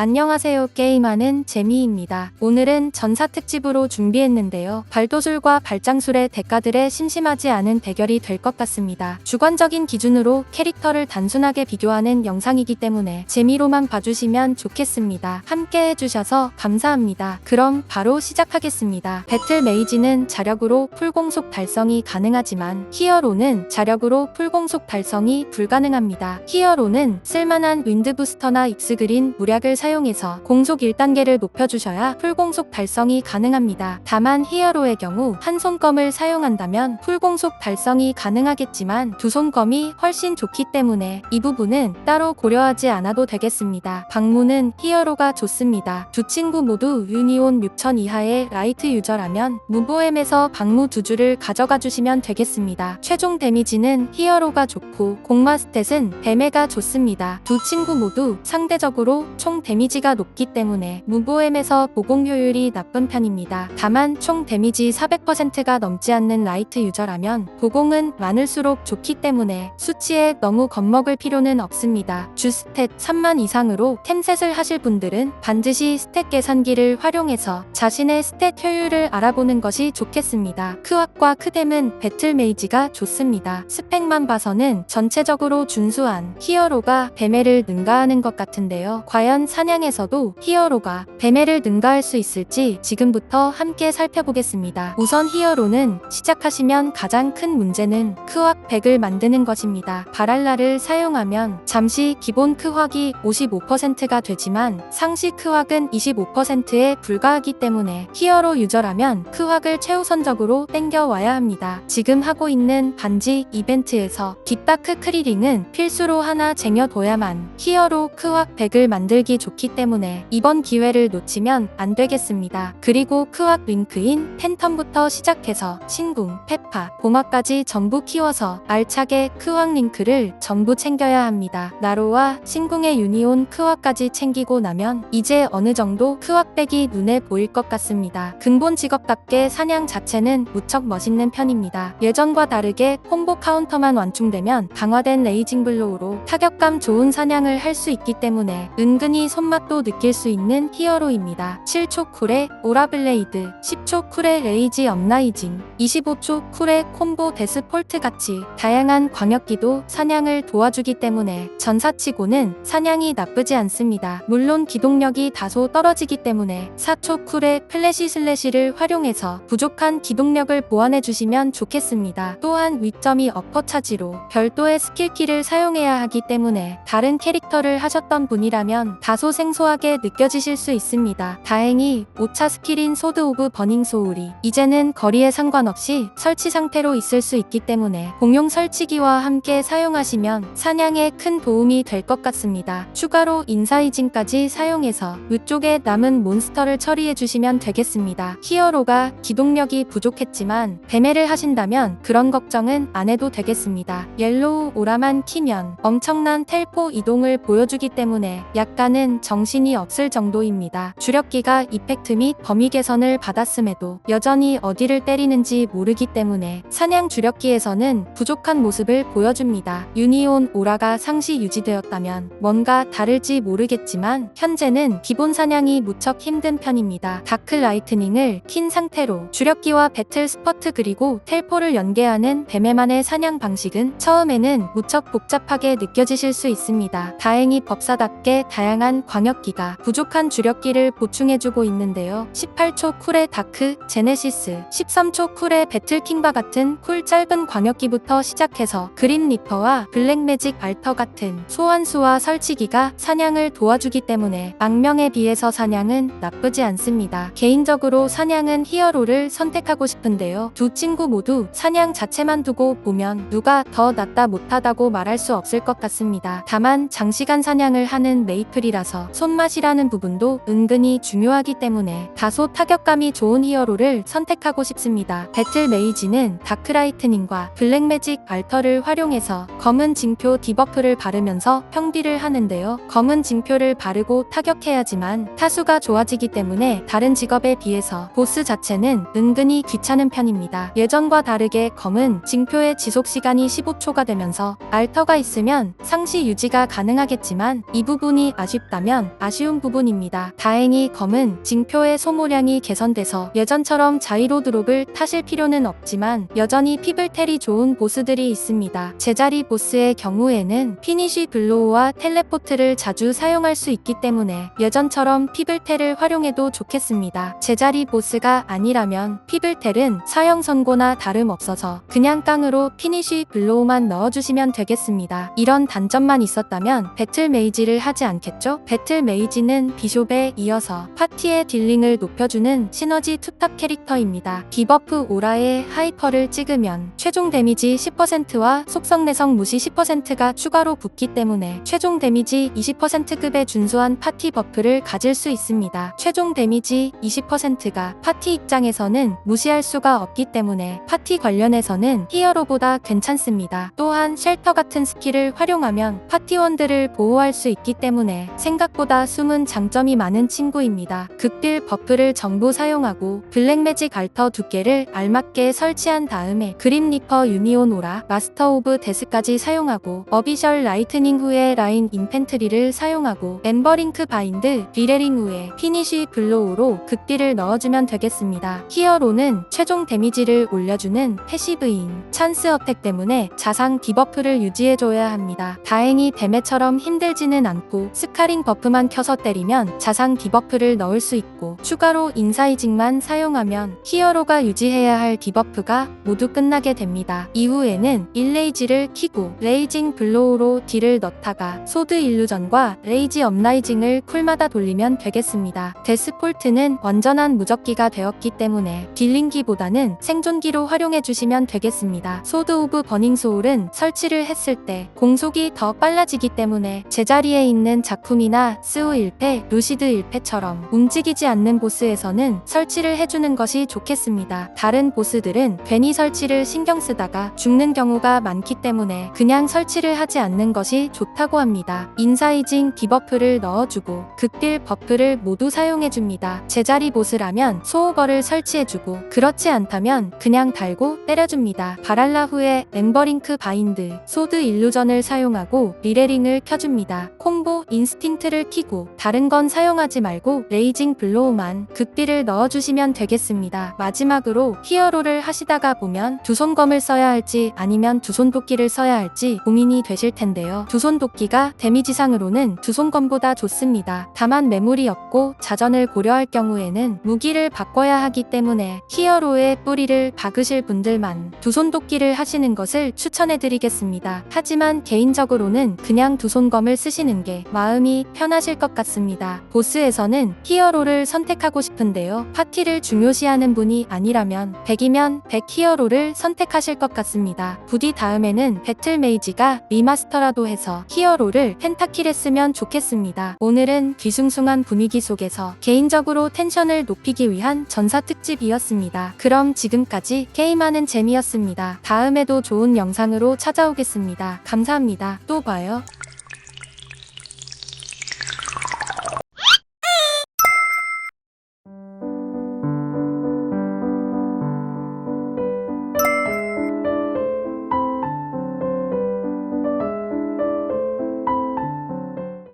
안녕하세요. 게임하는 재미입니다. 오늘은 전사 특집으로 준비했는데요. 발도술과 발장술의 대가들의 심심하지 않은 대결이 될 것 같습니다. 주관적인 기준으로 캐릭터를 단순하게 비교하는 영상이기 때문에 재미로만 봐주시면 좋겠습니다. 함께 해주셔서 감사합니다. 그럼 바로 시작하겠습니다. 배틀 메이지는 자력으로 풀공속 달성이 가능하지만 히어로는 자력으로 풀공속 달성이 불가능합니다. 히어로는 쓸만한 윈드 부스터나 익스그린 무략을 사용 해서 공속 1단계를 높여주셔야 풀공속 달성이 가능합니다. 다만 히어로의 경우 한 손검을 사용한다면 풀공속 달성이 가능하겠지만 두 손검이 훨씬 좋기 때문에 이 부분은 따로 고려하지 않아도 되겠습니다. 방문은 히어로가 좋습니다. 두 친구 모두 유니온 6000 이하의 라이트 유저라면 무보엠에서 방무 두 줄을 가져가 주시면 되겠습니다. 최종 데미지는 히어로가 좋고 공마 스탯은 뱀에가 좋습니다. 두 친구 모두 상대적으로 총 데미지 가 높기 때문에 무보엠에서 보공 효율이 나쁜 편입니다. 다만 총 데미지 400%가 넘지 않는 라이트 유저라면 보공은 많을수록 좋기 때문에 수치에 너무 겁먹을 필요는 없습니다. 주 스탯 3만 이상으로 템셋을 하실 분들은 반드시 스탯 계산기를 활용해서 자신의 스탯 효율을 알아보는 것이 좋겠습니다. 크왁과 크뎀은 배틀 메이지가 좋습니다. 스펙만 봐서는 전체적으로 준수한 히어로가 베메를 능가하는 것 같은데요. 과연 사냥에서도 히어로가 베메를 능가할 수 있을지 지금부터 함께 살펴보겠습니다. 우선 히어로는 시작하시면 가장 큰 문제는 크왁 100을 만드는 것입니다. 바랄라를 사용하면 잠시 기본 크왁이 55%가 되지만 상시 크왁은 25%에 불과하기 때문에 히어로 유저라면 크왁을 최우선적으로 땡겨와야 합니다. 지금 하고 있는 반지 이벤트에서 딥다크 크리링은 필수로 하나 쟁여둬야만 히어로 크왁 100을 만들기 좋기 때문에 이번 기회를 놓치면 안 되겠습니다. 그리고 크왁 링크인 팬텀부터 시작해서 신궁, 페파, 보마까지 전부 키워서 알차게 크왁 링크를 전부 챙겨야 합니다. 나로와 신궁의 유니온 크왁까지 챙기고 나면 이제 어느 정도 크왁백이 눈에 보일 것 같습니다. 근본 직업답게 사냥 자체는 무척 멋있는 편입니다. 예전과 다르게 콤보 카운터만 완충되면 강화된 레이징 블로우로 타격감 좋은 사냥을 할 수 있기 때문에 은근히 손 맛도 느낄 수 있는 히어로입니다. 7초 쿨의 오라블레이드, 10초 쿨의 레이지 업라이징, 25초 쿨의 콤보 데스폴트 같이 다양한 광역기도 사냥을 도와주기 때문에 전사치고는 사냥이 나쁘지 않습니다. 물론 기동력이 다소 떨어지기 때문에 4초 쿨의 플래시 슬래시를 활용해서 부족한 기동력을 보완해 주시면 좋겠습니다. 또한 위점이 어퍼 차지로 별도의 스킬키를 사용해야 하기 때문에 다른 캐릭터를 하셨던 분이라면 다소 생소하게 느껴지실 수 있습니다. 다행히 5차 스킬인 소드 오브 버닝 소울이 이제는 거리에 상관없이 설치 상태로 있을 수 있기 때문에 공용 설치기와 함께 사용하시면 사냥에 큰 도움이 될 것 같습니다. 추가로 인사이징까지 사용해서 위쪽에 남은 몬스터를 처리해 주시면 되겠습니다. 히어로가 기동력이 부족했지만 배매를 하신다면 그런 걱정은 안 해도 되겠습니다. 옐로우 오라만 키면 엄청난 텔포 이동을 보여주기 때문에 약간은 정신이 없을 정도입니다. 주력기가 이펙트 및 범위 개선을 받았음에도 여전히 어디를 때리는지 모르기 때문에 사냥 주력기에서는 부족한 모습을 보여줍니다. 유니온 오라가 상시 유지되었다면 뭔가 다를지 모르겠지만 현재는 기본 사냥이 무척 힘든 편입니다. 다크 라이트닝을 킨 상태로 주력기와 배틀 스퍼트 그리고 텔포를 연계하는 뱀에만의 사냥 방식은 처음에는 무척 복잡하게 느껴지실 수 있습니다. 다행히 법사답게 다양한 광역기가 부족한 주력기를 보충해주고 있는데요. 18초 쿨의 다크, 제네시스, 13초 쿨의 배틀킹과 같은 쿨 짧은 광역기부터 시작해서 그린 리퍼와 블랙 매직 알터 같은 소환수와 설치기가 사냥을 도와주기 때문에 악명에 비해서 사냥은 나쁘지 않습니다. 개인적으로 사냥은 히어로를 선택하고 싶은데요. 두 친구 모두 사냥 자체만 두고 보면 누가 더 낫다 못하다고 말할 수 없을 것 같습니다. 다만 장시간 사냥을 하는 메이플이라서 손맛이라는 부분도 은근히 중요하기 때문에 다소 타격감이 좋은 히어로를 선택하고 싶습니다. 배틀 메이지는 다크라이트닝과 블랙매직 알터를 활용해서 검은 징표 디버프를 바르면서 평비를 하는데요. 검은 징표를 바르고 타격해야지만 타수가 좋아지기 때문에 다른 직업에 비해서 보스 자체는 은근히 귀찮은 편입니다. 예전과 다르게 검은 징표의 지속 시간이 15초가 되면서 알터가 있으면 상시 유지가 가능하겠지만 이 부분이 아쉽다면 아쉬운 부분입니다. 다행히 검은 징표의 소모량이 개선돼서 예전처럼 자이로 드롭을 타실 필요는 없지만 여전히 피블텔이 좋은 보스들이 있습니다. 제자리 보스의 경우에는 피니쉬 블로우와 텔레포트를 자주 사용할 수 있기 때문에 예전처럼 피블텔을 활용해도 좋겠습니다. 제자리 보스가 아니라면 피블텔은 사형 선고나 다름없어서 그냥 깡으로 피니쉬 블로우만 넣어주시면 되겠습니다. 이런 단점만 있었다면 배틀 메이지를 하지 않겠죠? 배틀 메이지는 비숍에 이어서 파티의 딜링을 높여주는 시너지 투탑 캐릭터입니다. 디버프 오라의 하이퍼를 찍으면 최종 데미지 10%와 속성 내성 무시 10%가 추가로 붙기 때문에 최종 데미지 20%급의 준수한 파티 버프를 가질 수 있습니다. 최종 데미지 20%가 파티 입장에서는 무시할 수가 없기 때문에 파티 관련해서는 히어로보다 괜찮습니다. 또한 쉘터 같은 스킬을 활용하면 파티원들을 보호할 수 있기 때문에 생각보다 숨은 장점이 많은 친구입니다. 극딜 버프를 전부 사용하고 블랙매직 알터 두 개를 알맞게 설치한 다음에 그림 리퍼 유니온 오라 마스터 오브 데스까지 사용하고 어비셜 라이트닝 후에 라인 인펜트리를 사용하고 엠버링크 바인드 리레링 후에 피니쉬 블로우로 극딜을 넣어주면 되겠습니다. 히어로는 최종 데미지를 올려주는 패시브인 찬스 어택 때문에 자상 디버프를 유지해줘야 합니다. 다행히 데메처럼 힘들지는 않고 스카링 버프만 켜서 때리면 자상 디버프를 넣을 수 있고 추가로 인사이징만 사용하면 히어로가 유지해야 할 디버프가 모두 끝나게 됩니다. 이후에는 일레이지를 키고 레이징 블로우로 딜을 넣다가 소드 일루전과 레이지 업라이징을 쿨마다 돌리면 되겠습니다. 데스폴트는 완전한 무적기가 되었기 때문에 딜링기보다는 생존기로 활용해 주시면 되겠습니다. 소드 오브 버닝 소울은 설치를 했을 때 공속이 더 빨라지기 때문에 제자리에 있는 작품이나 스우 1패, 루시드 1패처럼 움직이지 않는 보스에서는 설치를 해주는 것이 좋겠습니다. 다른 보스들은 괜히 설치를 신경 쓰다가 죽는 경우가 많기 때문에 그냥 설치를 하지 않는 것이 좋다고 합니다. 인사이징 디버프를 넣어주고 극딜 버프를 모두 사용해줍니다. 제자리 보스라면 소오버를 설치해주고 그렇지 않다면 그냥 달고 때려줍니다. 바랄라 후에 엠버링크 바인드, 소드 일루전을 사용하고 리레링을 켜줍니다. 콤보 인스틴트를 키고 다른 건 사용하지 말고 레이징 블로우만 극딜을 넣어주시면 되겠습니다. 마지막으로 히어로를 하시다가 보면 두 손검을 써야 할지 아니면 두손 도끼를 써야 할지 고민이 되실 텐데요. 두손 도끼가 데미지상으로는 두 손검보다 좋습니다. 다만 매물이 없고 자전을 고려할 경우에는 무기를 바꿔야 하기 때문에 히어로의 뿌리를 박으실 분들만 두손 도끼를 하시는 것을 추천해드리겠습니다. 하지만 개인적으로는 그냥 두 손검을 쓰시는 게 마음이 편하실 것 같습니다. 보스에서는 히어로를 선택하고 싶은데요. 파티를 중요시하는 분이 아니라면 100이면 100 히어로를 선택하실 것 같습니다. 부디 다음에는 배틀 메이지가 리마스터라도 해서 히어로를 펜타킬 했으면 좋겠습니다. 오늘은 뒤숭숭한 분위기 속에서 개인적으로 텐션을 높이기 위한 전사 특집이었습니다. 그럼 지금까지 게임하는 재미였습니다. 다음에도 좋은 영상으로 찾아오겠습니다. 감사합니다. 또 봐요.